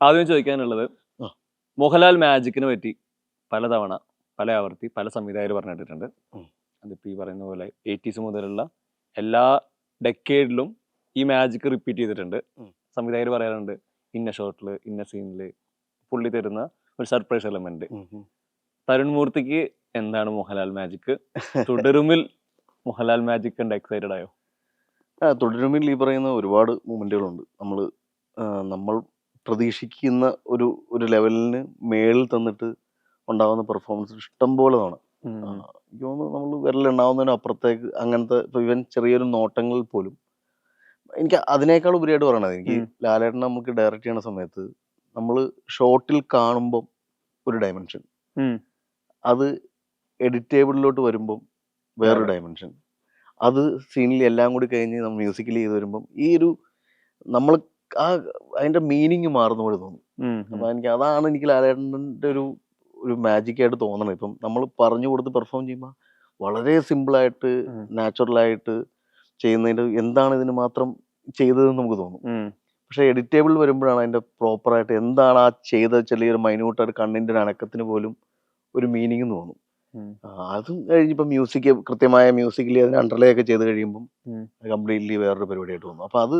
ആദ്യം ചോദിക്കാനുള്ളത്. മോഹൻലാൽ മാജിക്കിനെ പറ്റി പലതവണ പല ആവർത്തി പല സംവിധായകർ പറഞ്ഞിട്ടുണ്ട്. അതിപ്പോ ഈ പറയുന്ന പോലെ എയ്റ്റീസ് മുതലുള്ള എല്ലാ ഡെക്കേഡിലും ഈ മാജിക് റിപ്പീറ്റ് ചെയ്തിട്ടുണ്ട്. സംവിധായകർ പറയാറുണ്ട് ഇന്ന ഷോട്ടിൽ ഇന്ന സീനിൽ പുള്ളി തരുന്ന ഒരു സർപ്രൈസ് എലമെന്റ് തരുൺ മൂർത്തിക്ക് എന്താണ് മോഹൻലാൽ മാജിക്? തുടരുമിൽ മോഹൻലാൽ മാജിക് കണ്ട് എക്സൈറ്റഡ് ആയോ? തുടരുമിൽ ഈ പറയുന്ന ഒരുപാട് മൂമെന്റുകളുണ്ട് നമ്മൾ നമ്മൾ പ്രതീക്ഷിക്കുന്ന ഒരു ഒരു ലെവലിന് മേളിൽ തന്നിട്ട് ഉണ്ടാകുന്ന പെർഫോമൻസ് ഇഷ്ടം പോലെ തവണ എനിക്ക് തോന്നുന്നു നമ്മൾ വിരലുണ്ടാവുന്നതിന് അപ്പുറത്തേക്ക് അങ്ങനത്തെ ഇപ്പൊ ഇവൻ ചെറിയൊരു നോട്ടങ്ങളിൽ പോലും എനിക്ക് അതിനേക്കാൾ ഉപരിയായിട്ട് പറയണത് എനിക്ക്. ലാലേട്ടൻ നമുക്ക് ഡയറക്റ്റ് ചെയ്യണ സമയത്ത് നമ്മൾ ഷോർട്ടിൽ കാണുമ്പം ഒരു ഡയമെൻഷൻ അത് എഡിറ്റേബിളിലോട്ട് വരുമ്പം വേറൊരു വേറെ. ഡയമെൻഷൻ അത് സീനിൽ എല്ലാം കൂടി കഴിഞ്ഞ് നമ്മൾ മ്യൂസിക്കലി ചെയ്ത് വരുമ്പം ഈ ഒരു നമ്മൾ ആ അതിന്റെ മീനിങ് മാറുന്ന പോലെ തോന്നും. അപ്പൊ എനിക്ക് അതാണ് എനിക്ക് ലാലേട്ടന്റെ ഒരു ഒരു മാജിക് ആയിട്ട് തോന്നണം ഇപ്പം നമ്മൾ പറഞ്ഞു കൊടുത്ത് പെർഫോം ചെയ്യുമ്പോൾ വളരെ സിമ്പിളായിട്ട് നാച്ചുറൽ നാച്ചുറലായിട്ട് ചെയ്യുന്നതിന്റെ എന്താണ് ഇതിന് മാത്രം ചെയ്തതെന്ന് നമുക്ക് തോന്നും. പക്ഷെ എഡിറ്റേബിൾ വരുമ്പോഴാണ് അതിന്റെ പ്രോപ്പറായിട്ട് എന്താണ് ആ ചെയ്ത ചെറിയൊരു മൈന്യൂട്ടായിട്ട് കണ്ണിന്റെ ഒരു അനക്കത്തിന് പോലും ഒരു മീനിങ് തോന്നും. അതും കഴിഞ്ഞിപ്പോൾ മ്യൂസിക് കൃത്യമായ മ്യൂസിക്കിൽ അതിന് അണ്ടർലേ ഒക്കെ ചെയ്ത് കഴിയുമ്പം ഉം. കംപ്ലീറ്റ്ലി വേറൊരു പരിപാടിയായിട്ട് തോന്നും. അപ്പൊ അത്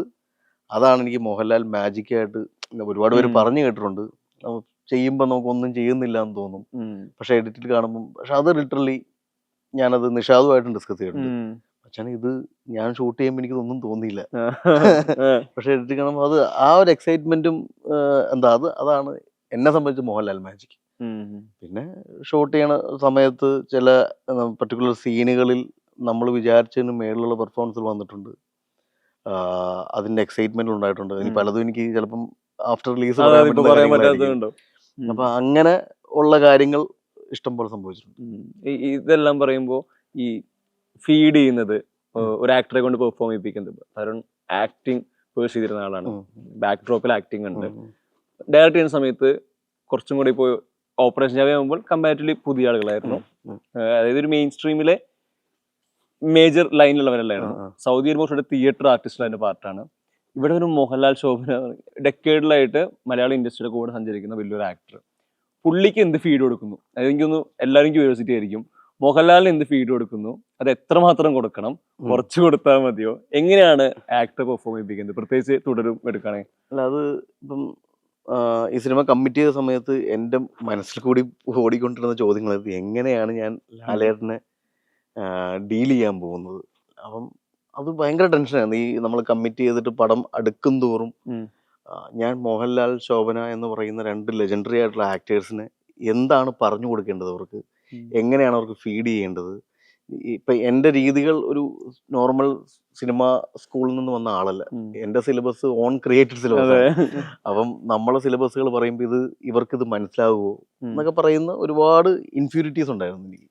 അതാണ് എനിക്ക് മോഹൻലാൽ മാജിക് ആയിട്ട് ഒരുപാട് പേര്. പറഞ്ഞു കേട്ടിട്ടുണ്ട്. ചെയ്യുമ്പോൾ നമുക്ക് ഒന്നും ചെയ്യുന്നില്ല എന്ന് തോന്നും. പക്ഷെ എഡിറ്റിൽ കാണുമ്പോൾ പക്ഷെ അത് ലിറ്ററലി ഞാനത് നിഷാദുമായിട്ടും ഡിസ്കസ് ചെയ്തിട്ടുണ്ട്. പക്ഷേ ഇത് ഞാൻ ഷൂട്ട് ചെയ്യുമ്പോൾ എനിക്കിതൊന്നും തോന്നിയില്ല. പക്ഷെ എഡിറ്റ് കാണുമ്പോൾ അത് ആ ഒരു എക്സൈറ്റ്മെന്റും എന്താ അത് അതാണ് എന്നെ സംബന്ധിച്ച് മോഹൻലാൽ മാജിക് പിന്നെ ഷൂട്ട് ചെയ്യണ സമയത്ത് ചില പർട്ടിക്കുലർ സീനുകളിൽ നമ്മൾ വിചാരിച്ചതിന് മേളിലുള്ള പെർഫോമൻസിൽ വന്നിട്ടുണ്ട്. അതിന്റെ എക്സൈറ്റ്മെന്റ് ഉണ്ടായിട്ടുണ്ട്. ഇനി. പലതും എനിക്ക് ചിലപ്പം ആഫ്റ്റർ റിലീസ്. അപ്പൊ അങ്ങനെ ഉള്ള കാര്യങ്ങൾ ഇഷ്ടംപോലെ സംഭവിച്ചിട്ടുണ്ട്. ഇതെല്ലാം പറയുമ്പോ ഈ ഫീഡ് ചെയ്യുന്നത് ഒരു ആക്ടറെ കൊണ്ട് പെർഫോം ചെയ്യിപ്പിക്കുന്നത്. തരുൺ ആക്ടിങ് പേഴ്സ് ചെയ്തിരുന്ന ആളാണ്. ബാക്ക് ഡ്രോപ്പിൽ ആക്ടിങ് ഉണ്ട്. ഡയറക്ട് ഡയറക്റ്റ് ചെയ്യുന്ന സമയത്ത് കുറച്ചും കൂടി ഇപ്പോൾ ഓപ്പറേഷൻ ജാവ ആകുമ്പോൾ കമ്പാരിറ്റീവ്ലി പുതിയ ആളുകളായിരുന്നു. അതായത് ഒരു മെയിൻ സ്ട്രീമിലെ മേജർ ലൈനിലുള്ളവരല്ലായിരുന്നു സൗദി അറേബ്യ ഒരു തിയേറ്റർ ആർട്ടിസ്റ്റിലെ പാർട്ടാണ്. ഇവിടെ ഒരു മോഹൻലാൽ ശോഭന ഡെക്കേഡിലായിട്ട് മലയാള ഇൻഡസ്ട്രിയുടെ കൂടെ സഞ്ചരിക്കുന്ന വലിയൊരു ആക്ടർ പുള്ളിക്ക് എന്ത് ഫീഡ് കൊടുക്കുന്നു? എനിക്കൊന്ന് എല്ലാവരും ക്യൂരിയോസിറ്റി ആയിരിക്കും. മോഹൻലാലിന് എന്ത് ഫീഡ് കൊടുക്കുന്നു? അത് എത്രമാത്രം കൊടുക്കണം. കുറച്ച് കൊടുത്താൽ മതിയോ? എങ്ങനെയാണ് ആക്ടർ പെർഫോം ചെയ്യിപ്പിക്കുന്നത്? പ്രത്യേകിച്ച് തുടരും എടുക്കണേ അല്ല അത് ഇപ്പം ഈ സിനിമ കമ്മിറ്റ് ചെയ്ത സമയത്ത് എന്റെ മനസ്സിൽ കൂടി ഓടിക്കൊണ്ടിരുന്ന ചോദ്യങ്ങൾ എങ്ങനെയാണ് ഞാൻ ലാലേട്ടനെ ഡീൽ ചെയ്യാൻ പോകുന്നത്. അപ്പം അത് ഭയങ്കര ടെൻഷനായിരുന്നു ഈ നമ്മൾ കമ്മിറ്റ് ചെയ്തിട്ട് പടം അടുക്കും തോറും ഞാൻ മോഹൻലാൽ ശോഭന എന്ന് പറയുന്ന രണ്ട് ലെജൻഡറി ആയിട്ടുള്ള ആക്ടേഴ്സിന് എന്താണ് പറഞ്ഞു കൊടുക്കേണ്ടത് അവർക്ക്? എങ്ങനെയാണ് അവർക്ക് ഫീഡ് ചെയ്യേണ്ടത്? ഇപ്പൊ എന്റെ രീതികൾ ഒരു നോർമൽ സിനിമ സ്കൂളിൽ നിന്ന് വന്ന ആളല്ല. എന്റെ എന്റെ സിലബസ് ഓൺ ക്രിയേറ്റഡ് സിലബസ് അപ്പം നമ്മളെ സിലബസുകൾ പറയുമ്പോൾ ഇത് ഇവർക്ക് ഇത് മനസ്സിലാവുമോ എന്നൊക്കെ പറയുന്ന ഒരുപാട് ഇൻഫ്യൂരിറ്റീസ് ഉണ്ടായിരുന്നു എനിക്ക്.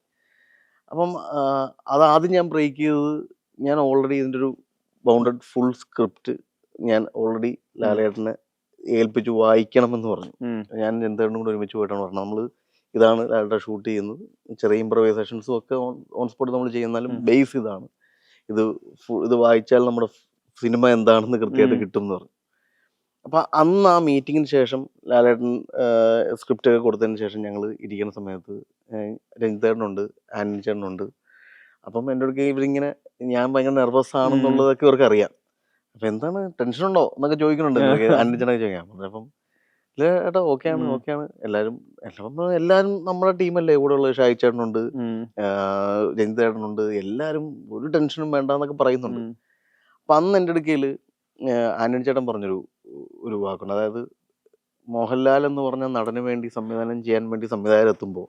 അപ്പം ആ, അത് ആദ്യം ഞാൻ ബ്രേക്ക് ചെയ്തത് ഞാൻ ഓൾറെഡി ഇതിന്റെ ഒരു ബൗണ്ടഡ് ഫുൾ സ്ക്രിപ്റ്റ് ഞാൻ ഓൾറെഡി ലാലേട്ടനെ ഏൽപ്പിച്ചു വായിക്കണമെന്ന് പറഞ്ഞു. ഞാൻ എന്തേണ്ടും കൂടെ ഒരുമിച്ച് പോയിട്ടാണ് പറഞ്ഞത്. നമ്മൾ ഇതാണ് ലാലേട്ട ഷൂട്ട് ചെയ്യുന്നത്. ചെറിയ ഇമ്പ്രവൈസേഷൻസും ഒക്കെ ഓൺ സ്പോട്ട് നമ്മൾ ചെയ്യുന്നാലും ബേസ് ഇതാണ്. ഇത് ഇത് വായിച്ചാൽ നമ്മുടെ സിനിമ എന്താണെന്ന് കൃത്യമായിട്ട് കിട്ടും എന്ന് പറഞ്ഞു. അപ്പൊ അന്ന് ആ മീറ്റിങ്ങിന് ശേഷം ലാലേട്ടൻ സ്ക്രിപ്റ്റ് ഒക്കെ കൊടുത്തതിന് ശേഷം ഞങ്ങൾ ഇരിക്കുന്ന സമയത്ത് രഞ്ജിതേട്ടനുണ്ട് ആന്റണി ചേട്ടനുണ്ട്. അപ്പം എന്റെ അടുക്ക് ഇവരിങ്ങനെ ഞാൻ ഭയങ്കര നെർവസ് ആണെന്നുള്ളതൊക്കെ ഇവർക്ക് അറിയാം. അപ്പൊ എന്താണ് ടെൻഷൻ ഉണ്ടോ എന്നൊക്കെ ചോദിക്കുന്നുണ്ട് ആന്റണി ചേട്ടനൊക്കെ ചോദിക്കാം. അപ്പം ഇല്ല ഏട്ടാ ഓക്കെ ആണ് ഓക്കെയാണ്. എല്ലാവരും എല്ലാം എല്ലാവരും നമ്മുടെ ടീമല്ലേ കൂടെ ഉള്ളത് ഷായി ചേട്ടനുണ്ട് രഞ്ജിതേട്ടനുണ്ട് രഞ്ജിത് ചേട്ടനുണ്ട് എല്ലാവരും ഒരു ടെൻഷനും വേണ്ട എന്നൊക്കെ പറയുന്നുണ്ട്. അപ്പം അന്ന് എന്റെ അടുക്കയിൽ ആന്റണി ചേട്ടൻ പറഞ്ഞൊരു ഒരു വാക്കുണ്ട് അതായത് മോഹൻലാൽ എന്ന് പറഞ്ഞ നടന് വേണ്ടി സംവിധാനം ചെയ്യാൻ വേണ്ടി സംവിധായകർ എത്തുമ്പോൾ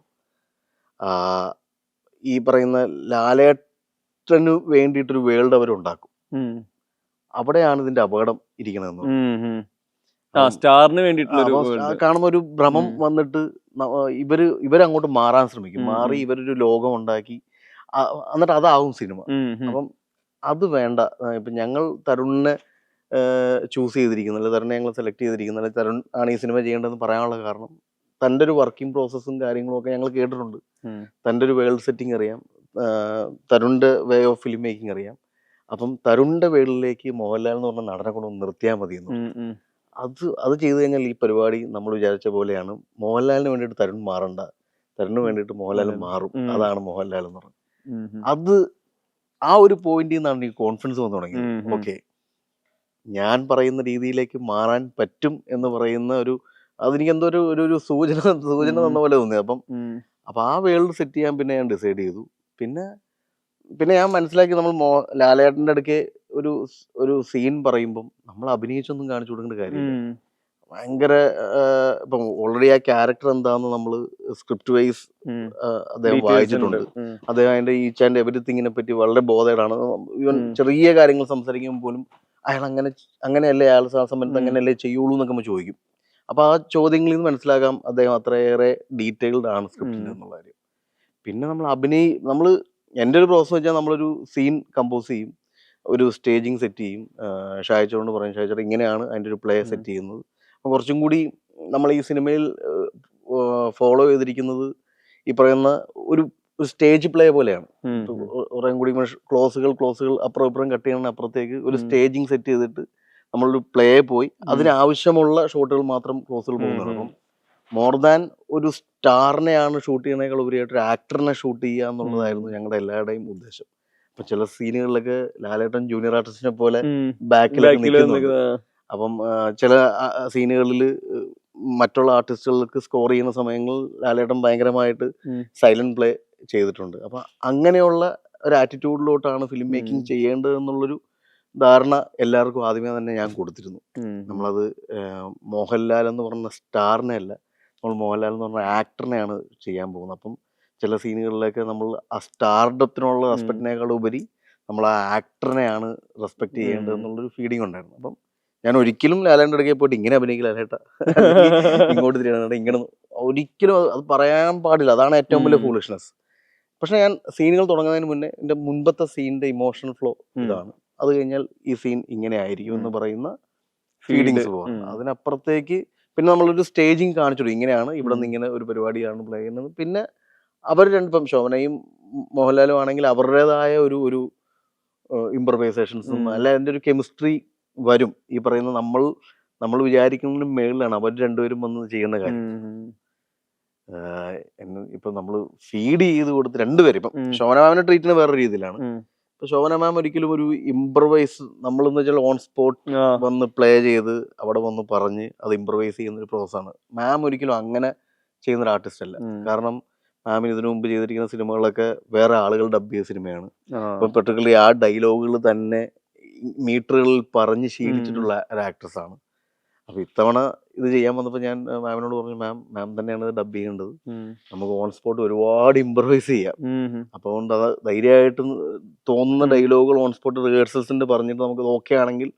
ഈ പറയുന്ന ലാലേട്ടന് വേണ്ടിയിട്ടൊരു വേൾഡ് അവരുണ്ടാക്കും അവിടെയാണ് ഇതിന്റെ അപകടം ഇരിക്കണതെന്ന് സ്റ്റാറിന് വേണ്ടിയിട്ടുള്ള world. ഒരു ഭ്രമം വന്നിട്ട് ഇവർ ഇവരങ്ങോട്ട് മാറാൻ ശ്രമിക്കും. മാറി. ഇവരൊരു ലോകം ഉണ്ടാക്കി എന്നിട്ട് അതാവും സിനിമ. അപ്പം അത് വേണ്ട. ഇപ്പൊ ഞങ്ങൾ തരുണിനെ ചൂസ് ചെയ്തിരിക്കുന്നത് അല്ലെങ്കിൽ തരുണിനെ ഞങ്ങൾ സെലക്ട് ചെയ്തിരിക്കുന്നത് അല്ലെങ്കിൽ തരുൺ ആണ് ഈ സിനിമ ചെയ്യേണ്ടതെന്ന് പറയാനുള്ള കാരണം. തന്റെ ഒരു വർക്കിംഗ് പ്രോസസ്സും കാര്യങ്ങളും ഒക്കെ ഞങ്ങൾ കേട്ടിട്ടുണ്ട്. തന്റെ ഒരു വേൾഡ് സെറ്റിംഗ് അറിയാം. തരുണിന്റെ വേ ഓഫ് ഫിലിം മേക്കിംഗ് അറിയാം. അപ്പം തരുണിന്റെ വേൾഡിലേക്ക് മോഹൻലാൽ എന്ന് പറഞ്ഞ നടനെ കൊണ്ട് നിർത്തിയാൽ മതി എന്ന്. അത് അത് ചെയ്തു കഴിഞ്ഞാൽ ഈ പരിപാടി നമ്മൾ വിചാരിച്ച പോലെയാണ്. മോഹൻലാലിന് വേണ്ടിയിട്ട് തരുൺ മാറണ്ട. തരുണിന് വേണ്ടിയിട്ട് മോഹൻലാൽ. മാറും. അതാണ് മോഹൻലാൽ എന്ന് ഉം. അത് ആ ഒരു പോയിന്റിൽ നിന്നാണ് എനിക്ക് കോൺഫിഡൻസ് വന്നു തുടങ്ങിയത്. ഓക്കെ ഞാൻ പറയുന്ന രീതിയിലേക്ക് മാറാൻ പറ്റും എന്ന് പറയുന്ന ഒരു അതെനിക്ക് എന്തോ ഒരു ഒരു- ഒരു സൂചന സൂചന തന്ന പോലെ തോന്നി അപ്പം അപ്പം ആ വേൾഡ് സെറ്റ് ചെയ്യാൻ പിന്നെ ഞാൻ ഡിസൈഡ് ചെയ്തു. പിന്നെ പിന്നെ ഞാൻ മനസ്സിലാക്കി നമ്മൾ മോ ലാലേട്ടന്റെ അടുക്കെ ഒരു ഒരു സീൻ പറയുമ്പം നമ്മൾ അഭിനയിച്ചൊന്നും കാണിച്ചു കൊടുക്കേണ്ട കാര്യമില്ല. ഭയങ്കര ഇപ്പം ഓൾറെഡി ആ ക്യാരക്ടർ എന്താന്ന് നമ്മൾ സ്ക്രിപ്റ്റ് വൈസ്. അദ്ദേഹം വായിച്ചിട്ടുണ്ട്. അദ്ദേഹം അതിന്റെ ഈച്ച് ആൻഡ് എവറിത്തിങ്ങിനെ പറ്റി വളരെ ബോധേഡാണ് ഈവൻ ചെറിയ കാര്യങ്ങൾ സംസാരിക്കുമ്പോൾ പോലും അയാൾ അങ്ങനെ അങ്ങനെയല്ലേ അയാൾ സമയത്ത്. അങ്ങനെയല്ലേ ചെയ്യുള്ളൂ എന്നൊക്കെ നമ്മൾ ചോദിക്കും. അപ്പൊ ആ ചോദ്യങ്ങളിൽ നിന്ന് മനസ്സിലാക്കാം അദ്ദേഹം അത്രയേറെ ഡീറ്റെയിൽഡ് ആണ് സ്ക്രിപ്റ്റിൽ എന്നുള്ള കാര്യം. പിന്നെ നമ്മൾ അഭിനയി നമ്മൾ എന്റെ ഒരു പ്രോസസ് വെച്ചാൽ നമ്മളൊരു സീൻ കമ്പോസ് ചെയ്യും ഒരു സ്റ്റേജിങ് സെറ്റ് ചെയ്യും. ഷായച്ചോട് പറയും ഷായച്ചോട് ഇങ്ങനെയാണ് അതിന്റെ ഒരു പ്ലേ സെറ്റ് ചെയ്യുന്നത്. അപ്പം കുറച്ചും കൂടി നമ്മൾ ഈ സിനിമയിൽ ഫോളോ ചെയ്തിരിക്കുന്നത് ഈ പറയുന്ന ഒരു ഒരു സ്റ്റേജ് പ്ലേ പോലെയാണ്. കുറേ കൂടി ക്ലോസുകൾ ക്ലോസുകൾ അപ്പുറം ഇപ്പുറം കട്ട് ചെയ്യണ അപ്പുറത്തേക്ക് ഒരു. സ്റ്റേജിങ് സെറ്റ് ചെയ്തിട്ട് നമ്മളൊരു പ്ലേ പോയി. അതിനാവശ്യമുള്ള ഷോട്ടുകൾ മാത്രം ക്ലോസുകൾ പോകുന്നത് അപ്പം മോർ ദാൻ ഒരു സ്റ്റാറിനെയാണ് ഷൂട്ട് ചെയ്യുന്നതിനേക്കാൾ ഉപരിയായിട്ട് ഒരു ആക്ടറിനെ ഷൂട്ട് ചെയ്യുക എന്നുള്ളതായിരുന്നു ഞങ്ങളുടെ എല്ലാവരുടെയും ഉദ്ദേശം. അപ്പൊ ചില സീനുകളിലൊക്കെ ലാലേട്ടൻ ജൂനിയർ ആർട്ടിസ്റ്റിനെ പോലെ ബാക്കിലേക്ക് ബാക്കിൽ അപ്പം ചില സീനുകളിൽ മറ്റുള്ള ആർട്ടിസ്റ്റുകൾക്ക് സ്കോർ ചെയ്യുന്ന സമയങ്ങളിൽ ലാലേട്ടൻ ഭയങ്കരമായിട്ട് സൈലന്റ് പ്ലേ ചെയ്തിട്ടുണ്ട് അപ്പൊ അങ്ങനെയുള്ള ഒരു ആറ്റിറ്റ്യൂഡിലോട്ടാണ് ഫിലിം മേക്കിംഗ്. ചെയ്യേണ്ടത് എന്നുള്ളൊരു ധാരണ എല്ലാവർക്കും ആദ്യമേ തന്നെ ഞാൻ കൊടുത്തിരുന്നു. നമ്മളത് മോഹൻലാൽ എന്ന് പറഞ്ഞ സ്റ്റാറിനെ അല്ല നമ്മൾ മോഹൻലാൽ എന്ന് പറഞ്ഞ ആക്ടറിനെയാണ് ചെയ്യാൻ പോകുന്നത് അപ്പം ചില സീനുകളിലൊക്കെ നമ്മൾ ആ സ്റ്റാർഡത്തിനുള്ള. റെസ്പെക്റ്റിനേക്കാൾ ഉപരി നമ്മൾ ആ ആക്ടറിനെയാണ് റെസ്പെക്ട് ചെയ്യേണ്ടത്. എന്നുള്ളൊരു ഫീലിംഗ് ഉണ്ടായിരുന്നു അപ്പം ഞാൻ ഒരിക്കലും ലാലേന്റെ അടുക്കെ പോയിട്ട് ഇങ്ങനെ അഭിനയിക്കില്ല ലാലേട്ട. ഇങ്ങോട്ട് തിരിയണം ഇങ്ങനെ ഒരിക്കലും അത് പറയാൻ പാടില്ല. അതാണ് ഏറ്റവും വലിയ. ഫൂളിഷ്നെസ് പക്ഷെ ഞാൻ സീനുകൾ തുടങ്ങുന്നതിന് മുന്നേ എന്റെ മുൻപത്തെ സീനിന്റെ ഇമോഷണൽ ഫ്ലോ ഇതാണ്. അത് കഴിഞ്ഞാൽ ഈ സീൻ ഇങ്ങനെ ആയിരിക്കും എന്ന് പറയുന്ന. ഫീലിങ്സ് പോകാം. അതിനപ്പുറത്തേക്ക് പിന്നെ നമ്മളൊരു സ്റ്റേജിങ് കാണിച്ചു ഇങ്ങനെയാണ് ഇവിടെ നിന്ന് ഇങ്ങനെ ഒരു പരിപാടിയാണ് പ്ലേ ചെയ്യുന്നത്. പിന്നെ അവർ രണ്ടിപ്പം ശോഭനയും മോഹൻലാലും ആണെങ്കിൽ അവരുടേതായ ഒരു ഒരു ഇംപ്രവൈസേഷൻസും ഉം. അല്ല അതിന്റെ ഒരു കെമിസ്ട്രി വരും. ഈ പറയുന്ന നമ്മൾ നമ്മൾ വിചാരിക്കുന്നതിന് മേളിലാണ് അവർ രണ്ടുപേരും വന്ന് ചെയ്യുന്ന കാര്യം. ഇപ്പൊ നമ്മൾ ഫീഡ് ചെയ്ത് കൊടുത്ത് രണ്ടുപേരും ഇപ്പം. ശോഭന മാമിന്റെ ട്രീറ്റ്മെന്റ് വേറെ രീതിയിലാണ്. ഇപ്പൊ ശോഭന മാം ഒരിക്കലും ഒരു ഇംപ്രവൈസ് നമ്മളെന്ന് വെച്ചാൽ ഓൺ സ്പോട്ട് വന്ന് പ്ലേ ചെയ്ത് അവിടെ വന്ന് പറഞ്ഞ് അത് ഇംപ്രവൈസ് ചെയ്യുന്ന ഒരു പ്രോസസ്സാണ് മാം ഒരിക്കലും അങ്ങനെ ചെയ്യുന്ന ഒരു ആർട്ടിസ്റ്റ് അല്ല കാരണം മാമിന് ഇതിനു മുമ്പ് ചെയ്തിരിക്കുന്ന സിനിമകളൊക്കെ വേറെ ആളുകൾ ഡബ് ചെയ്ത സിനിമയാണ് അപ്പം പെർട്ടിക്കുലർലി ആ ഡയലോഗുകൾ തന്നെ മീറ്ററുകളിൽ പറഞ്ഞ് ശീലിച്ചിട്ടുള്ള ഒരു ആക്ട്രസ് ആണ്. അപ്പൊ ഇത്തവണ ഇത് ചെയ്യാൻ വന്നപ്പോൾ ഞാൻ മാമിനോട് പറഞ്ഞു മാം മാം തന്നെയാണ് ഇത് ഡബ് ചെയ്യേണ്ടത്. നമുക്ക് ഓൺ സ്പോട്ട് ഒരുപാട് ഇമ്പ്രവൈസ് ചെയ്യാം. അപ്പൊ അപ്പോൾ അതുകൊണ്ട് അത് ധൈര്യമായിട്ട് തോന്നുന്ന ഡയലോഗുകൾ ഓൺ സ്പോട്ട് റിഹേഴ്സൽസിന്റെ പറഞ്ഞിട്ട് നമുക്ക് ഓക്കെ ആണെങ്കിൽ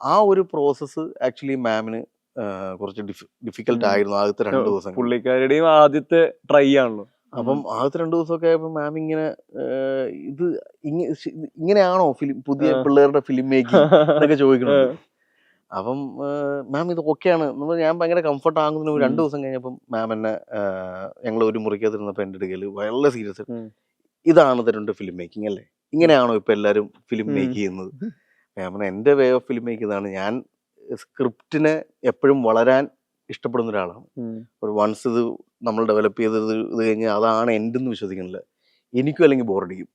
ആ ഒരു പ്രോസസ്സ് ആക്ച്വലി മാമിന് കുറച്ച് ഡിഫിക്കൽട്ട് ആയിരുന്നു ആദ്യത്തെ രണ്ട് ദിവസം പുള്ളിക്കാരുടെയും ആദ്യത്തെ ട്രൈ ആണല്ലോ. അപ്പം ആദ്യത്തെ രണ്ടു ദിവസമൊക്കെ ആയപ്പോൾ മാം ഇങ്ങനെ ഇത് ഇങ്ങനെയാണോ ഫിലിം പുതിയ. പിള്ളേരുടെ ഫിലിം മേക്കിംഗ് എന്നൊക്കെ ചോദിക്കണത്. അപ്പം മാം ഇത് ഓക്കെയാണ്. നമ്മൾ ഞാൻ ഭയങ്കര കംഫർട്ട് ആകുന്നതിന് രണ്ടു ദിവസം കഴിഞ്ഞപ്പം മാം എന്നെ ഞങ്ങൾ ഒരു മുറിക്കകത്തിരുന്നപ്പോൾ എന്റെ അടുക്കൽ വളരെ സീരിയസ്. ഇതാണ് തരുണ്ട് ഫിലിം മേക്കിംഗ് അല്ലേ? ഇങ്ങനെയാണോ ഇപ്പൊ എല്ലാരും ഫിലിം. മേക്ക് ചെയ്യുന്നത്? മാമിന് എന്റെ എന്റെ വേ ഓഫ് ഫിലിം മേക്ക് ഇതാണ്. ഞാൻ സ്ക്രിപ്റ്റിനെ എപ്പോഴും വളരാൻ ഇഷ്ടപ്പെടുന്ന ഒരാളാണ് ഒരു വൺസ് ഇത് നമ്മൾ ഡെവലപ്പ് ചെയ്തത് ഇത് കഴിഞ്ഞാൽ അതാണ് എന്റെ എന്ന് വിശ്വസിക്കുന്നില്ല. എനിക്കും അല്ലെങ്കിൽ ബോറടിക്കും.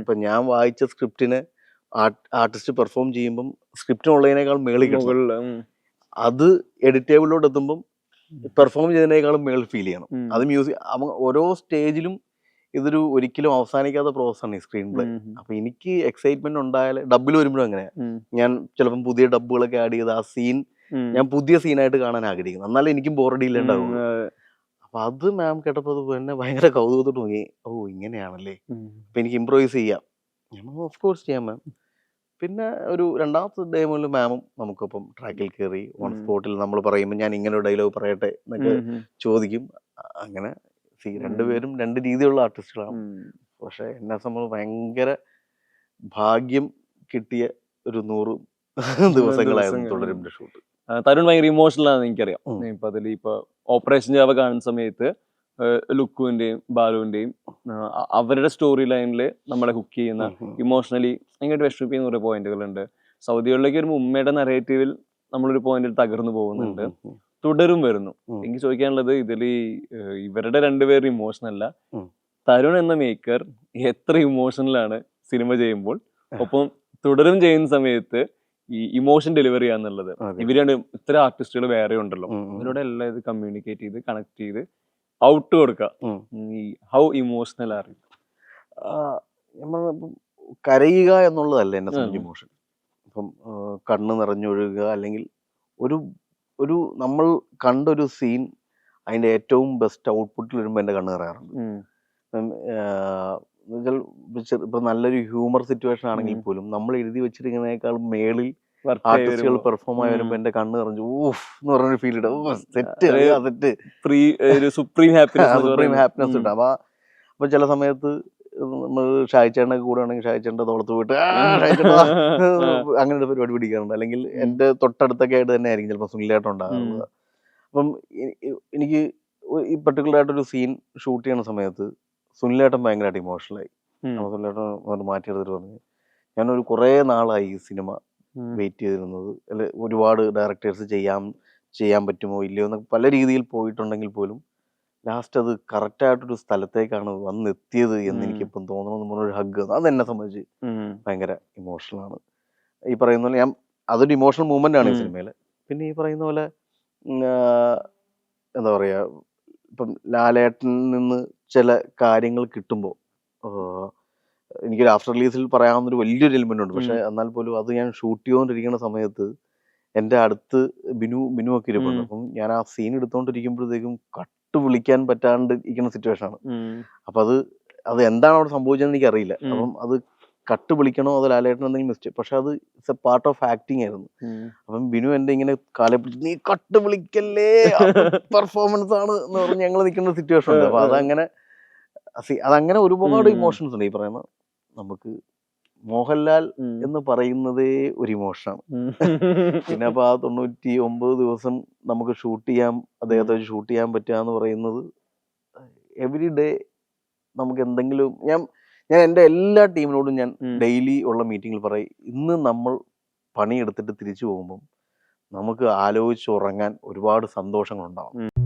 ഇപ്പം ഞാൻ വായിച്ച സ്ക്രിപ്റ്റിനെ ആർട്ടിസ്റ്റ് പെർഫോം ചെയ്യുമ്പം സ്ക്രിപ്റ്റിനുള്ളതിനേക്കാൾ മേളിൽ അത് എഡിറ്റേബിളിലോട്ട് എത്തുമ്പം പെർഫോം ചെയ്തതിനേക്കാളും മേളിൽ ഫീൽ ചെയ്യണം. അത് മ്യൂസിക് ഓരോ സ്റ്റേജിലും ഇതൊരു ഒരിക്കലും അവസാനിക്കാത്ത പ്രോസസ്സാണ് ഈ സ്ക്രീൻ പ്ലേ. അപ്പൊ എനിക്ക് എക്സൈറ്റ്മെന്റ് ഉണ്ടായാൽ ഡബിൽ വരുമ്പോഴും അങ്ങനെ. ഞാൻ ചിലപ്പം പുതിയ ഡബുകളൊക്കെ ആഡ് ചെയ്ത് ആ സീൻ. ഞാൻ പുതിയ സീനായിട്ട് കാണാൻ ആഗ്രഹിക്കുന്നു എന്നാലും എനിക്കും ബോറടി ഉം. ഇല്ലാണ്ടാവുള്ളൂ അപ്പൊ അത് മാം കേട്ടപ്പോ എന്നെ ഭയങ്കര കൗതുകത്തോട്ട് നോക്കി ഓ ഇങ്ങനെയാണല്ലേ. അപ്പൊ എനിക്ക് ഇമ്പ്രൂവൈസ് ചെയ്യാം ഞാൻ ഓഫ് കോഴ്സ് ചെയ്യാം മാം പിന്നെ ഒരു രണ്ടാമത്തെ ഡേ മുതൽ മാമും നമുക്കൊപ്പം ട്രാക്കിൽ കയറി ഓൺ സ്പോട്ടിൽ നമ്മൾ പറയുമ്പോൾ ഞാൻ ഇങ്ങനെ ഡയലോഗ് പറയട്ടെ എന്നൊക്കെ. ചോദിക്കും അങ്ങനെ. രണ്ടുപേരും രണ്ട് രീതിയിലുള്ള ആർട്ടിസ്റ്റുകളാണ്. പക്ഷെ എന്നെ സംബന്ധിച്ച് ഭയങ്കര ഭാഗ്യം കിട്ടിയ ഒരു നൂറ് ദിവസങ്ങളായിരുന്നു. തുടരും ഷൂട്ട് തരുൺ ഭയങ്കര ഇമോഷണൽ ആണെന്ന് എനിക്കറിയാം. ഇപ്പൊ അതിൽ ഇപ്പൊ ഓപ്പറേഷൻ ജാവ കാണുന്ന സമയത്ത് ലുക്കുവിന്റെയും ബാലുവിന്റെയും അവരുടെ സ്റ്റോറി ലൈനിൽ നമ്മളെ ഹുക്ക് ചെയ്യുന്ന ഇമോഷണലി ഭയങ്കരമായിട്ട് വിഷമിപ്പിക്കുന്ന കുറെ പോയിന്റുകളുണ്ട് സൗദികളിലേക്ക് ഒരു ഉമ്മയുടെ നറേറ്റീവിൽ നമ്മളൊരു പോയിന്റിൽ തകർന്നു പോകുന്നുണ്ട്. തുടരും വരുന്നു. എനിക്ക് ചോദിക്കാനുള്ളത് ഇതിൽ ഇവരുടെ രണ്ടുപേരും ഇമോഷണൽ അല്ല. തരുൺ എന്ന മേക്കർ എത്ര ഇമോഷണലാണ് സിനിമ ചെയ്യുമ്പോൾ. ഒപ്പം തുടരും ചെയ്യുന്ന സമയത്ത് ഈ ഇമോഷൻ ഡെലിവറി ചെയ്യാന്നുള്ളത് എന്നുള്ളത് ഇവർ രണ്ട് ഇത്ര ആർട്ടിസ്റ്റുകൾ വേറെ ഉണ്ടല്ലോ. ഇവരോട് എല്ലാം ഇത് കമ്മ്യൂണിക്കേറ്റ് ചെയ്ത് കണക്ട് ചെയ്ത് ഔട്ട് കൊടുക്കുക ഹൗ ഇമോഷണൽ അറിയും നമ്മൾ കരയുക എന്നുള്ളതല്ല എന്നെ സംബന്ധിച്ച്. ഇമോഷൻ ഇപ്പം കണ്ണ് നിറഞ്ഞൊഴുകുക അല്ലെങ്കിൽ ഒരു ഒരു നമ്മൾ കണ്ടൊരു സീൻ അതിന്റെ ഏറ്റവും ബെസ്റ്റ് ഔട്ട്പുട്ടിൽ വരുമ്പോൾ എന്റെ കണ്ണ് നിറയാറുണ്ട്. ഇപ്പം, നല്ലൊരു ഹ്യൂമർ സിറ്റുവേഷൻ ആണെങ്കിൽ പോലും നമ്മൾ എഴുതി വെച്ചിരിക്കുന്നതിനേക്കാൾ മേളിൽ ആർട്ടിസ്റ്റുകൾ പെർഫോം ആയി വരുമ്പോ എന്റെ കണ്ണ് നിറഞ്ഞു. ഊഫ് എന്ന് പറഞ്ഞൊരു ഫീൽ ഇടും set free supreme happiness supreme happiness ഉണ്ട്. അപ്പൊ അപ്പൊ ചില സമയത്ത് നമ്മൾ ഷായിച്ചേണ്ട കൂടെ ആണെങ്കിൽ ഷായിച്ചേണ്ട തോളത്ത് പോയിട്ട് "ആ, ഷായിച്ചേട്ടാ അങ്ങനെ ഒരു പരിപാടി പിടിക്കാറുണ്ട്. അല്ലെങ്കിൽ എന്റെ തൊട്ടടുത്തൊക്കെ ആയിട്ട് തന്നെ ആയിരിക്കും ചിലപ്പോൾ സുനിലേട്ടൻ ഉണ്ടാകുന്നത് അപ്പം എനിക്ക് ഈ പെർട്ടിക്കുലർ ആയിട്ടൊരു സീൻ ഷൂട്ട് ചെയ്യുന്ന സമയത്ത് സുനിലേട്ടൻ ഭയങ്കരമായിട്ട് ഇമോഷണലായി അപ്പോൾ സുനിലേട്ടൻ മാറ്റി മാറ്റിയെടുത്തിട്ട് പറഞ്ഞു ഞാനൊരു കുറേ നാളായി ഈ സിനിമ വെയിറ്റ് ചെയ്തിരുന്നത്. അല്ലെ ഒരുപാട് ഡയറക്ടേഴ്സ് ചെയ്യാൻ ചെയ്യാൻ പറ്റുമോ ഇല്ലയോ എന്നൊക്കെ പല രീതിയിൽ പോയിട്ടുണ്ടെങ്കിൽ പോലും ലാസ്റ്റ് അത് കറക്റ്റായിട്ടൊരു സ്ഥലത്തേക്കാണ് വന്നെത്തിയത് എന്ന്. എനിക്കിപ്പം തോന്നണമെന്ന് പറഞ്ഞൊരു ഹഗ് അത് എന്നെ സംബന്ധിച്ച് ഭയങ്കര ഇമോഷണലാണ് ഈ പറയുന്ന പോലെ ഞാൻ അതൊരു ഇമോഷണൽ മൂവ്മെന്റ് ആണ് ഈ. സിനിമയിൽ പിന്നെ ഈ പറയുന്ന പോലെ എന്താ പറയാ ഇപ്പം ലാലേട്ടനിൽ നിന്ന് ചില കാര്യങ്ങൾ കിട്ടുമ്പോൾ എനിക്കൊരു ആഫ്റ്റർ റിലീസിൽ പറയാവുന്നൊരു വലിയൊരു എലിമെന്റ് ഉണ്ട്. പക്ഷെ എന്നാൽ പോലും അത് ഞാൻ ഷൂട്ട് ചെയ്തുകൊണ്ടിരിക്കുന്ന സമയത്ത് എന്റെ അടുത്ത് ബിനു ബിനു ഒക്കെ ഇരിപ്പുണ്ട്. അപ്പം ഞാൻ ആ സീൻ എടുത്തുകൊണ്ടിരിക്കുമ്പോഴത്തേക്കും കട്ട് വിളിക്കാൻ പറ്റാണ്ട് ഇരിക്കുന്ന സിറ്റുവേഷൻ ആണ്. അപ്പൊ അത് അത് എന്താണ് അവിടെ സംഭവിച്ചതെന്ന് എനിക്കറിയില്ല. അപ്പം അത് കട്ട് വിളിക്കണോ അതോ ലാലേട്ടൻ എന്തെങ്കിലും മിസ്റ്റേക്ക് പക്ഷെ അത് it's a part of acting ആയിരുന്നു. അപ്പം ബിനു എന്റെ ഇങ്ങനെ കാലെ പിടിച്ച് നീ കട്ട് വിളിക്കല്ലേ? പെർഫോമൻസ് ആണ് എന്ന് പറഞ്ഞ് ഞങ്ങൾ നിൽക്കുന്ന സിറ്റുവേഷൻ ഉണ്ട്. അപ്പൊ അതങ്ങനെ അതങ്ങനെ ഒരുപാട്. ഇമോഷൻസ് ഉണ്ട്. ഈ പറയുന്ന നമുക്ക് മോഹൻലാൽ എന്ന് പറയുന്നതേ ഒരു ഇമോഷനാണ് പിന്നെ അപ്പൊ ആ തൊണ്ണൂറ്റി ഒമ്പത് ദിവസം നമുക്ക് ഷൂട്ട് ചെയ്യാൻ അദ്ദേഹത്തെ ഷൂട്ട് ചെയ്യാൻ പറ്റുക എന്ന് പറയുന്നത് എവറി ഡേ നമുക്ക് എന്തെങ്കിലും ഞാൻ ഞാൻ എന്റെ എല്ലാ ടീമിനോടും ഞാൻ ഡെയിലി ഉള്ള മീറ്റിങ്ങിൽ പറയും ഇന്ന് നമ്മൾ പണിയെടുത്തിട്ട് തിരിച്ചു പോകുമ്പം നമുക്ക് ആലോചിച്ച് ഉറങ്ങാൻ ഒരുപാട് സന്തോഷങ്ങളുണ്ടാവും